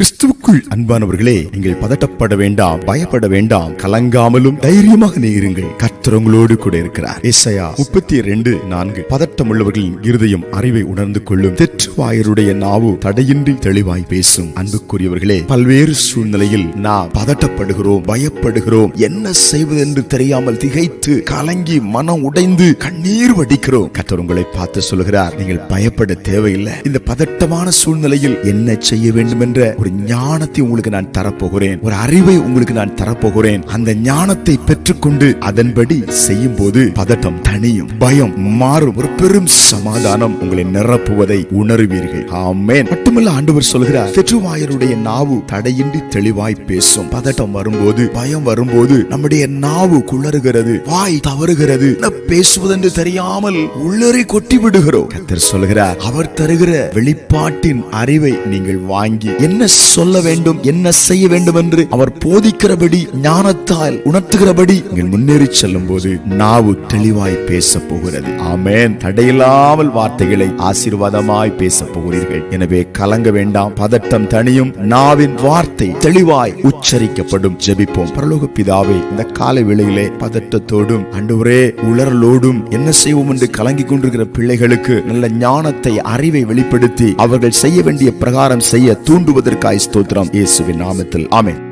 கிறிஸ்துவுக்குள். அன்பானவர்களே நீங்கள் பதட்டப்பட வேண்டாம் பயப்பட வேண்டாம். கலங்காமலும் தைரியமாக நீருங்கள். கர்த்தர் உங்களோடு கூட இருக்கிறார். இசையா முப்பத்தி ரெண்டு நான்கு. பதட்டம் உள்ளவர்களின் இருதயம் அறிவை உணர்ந்து கொள்ளும். தெற்றுவாயருடைய நாவு தடையின்றி தெளிவாய் பேசும். அன்புக்குரியவர்களே பல்வேறு சூழ்நிலையில் நாம் பதட்டப்படுகிறோம் பயப்படுகிறோம். என்ன செய்வது என்று தெரியாமல் திகைத்து கலங்கி மனம் உடைந்து கண்ணீர் வடிக்கிறோம். கர்த்தர் உங்களை பார்த்து சொல்கிறார் நீங்கள் பயப்பட தேவையில்லை. இந்த பதட்டமான சூழ்நிலையில் என்ன செய்ய வேண்டும் என்ற ஒரு ஞானத்தை உங்களுக்கு நான் தரப்போகிறேன். ஒரு அறிவை உங்களுக்கு நான் தரப்போகிறேன். அந்த ஞானத்தை பெற்றுக்கொண்டு அதன்படி செய்யும் போது பதட்டம் தனியும் பயம் மாறும். ஒரு பெரும் சமாதானம் உங்களை நிரப்புவதை உணர்வீர்கள். ஆமேன். மட்டுமல்ல ஆண்டவர் சொல்கிறார் தெற்றுவாயருடைய நாவு தடையின்றி தெளிவாய் பேசும். பதட்டம் வரும்போது பயம் வரும்போது நம்முடைய நாவு குளறுகிறது வாய் தவறுகிறது. பேசுவதென்று தெரியாமல் உள்ளரை கொட்டி விடுகிறோம் கர்த்தர் சொல்கிறார் அவர் தருகிற வெளிப்பாட்டின் அறிவை நீங்கள் வாங்கி என்ன சொல்ல வேண்டும் என்ன செய்ய வேண்டும் என்று அவர் போதிக்கிறபடி ஞானத்தால் உணர்த்துகிறபடி நீங்கள் முன்னேறி செல்லும் போது நாவு தெளிவாய் பேச போகிறது ஆமேன். தடையில்லாமல் வார்த்தைகளை ஆசீர்வாதமாய் பேச போகிறீர்கள் எனவே கலங்க வேண்டாம் பதட்டம் தனியும் நாவின் வார்த்தை தெளிவாய் உச்சரிக்கப்படும். ஜெபிப்போம். பரலோக பிதாவே இந்த காலை வேளையிலே பதட்டத்தோடும் அன்றுவரே உளறலோடும் என்ன செய்வோம் என்று கலங்கிக் கொண்டிருக்கிற பிள்ளைகளுக்கு நல்ல ஞானத்தை அறிவை வெளிப்படுத்தி அவர்கள் செய்ய வேண்டிய பிரகாரம் செய்ய தூண்டுவதற்கு தூண்டுவதற்காய் ஸ்தோத்திரம். இயேசுவின் நாமத்தில். ஆமென்.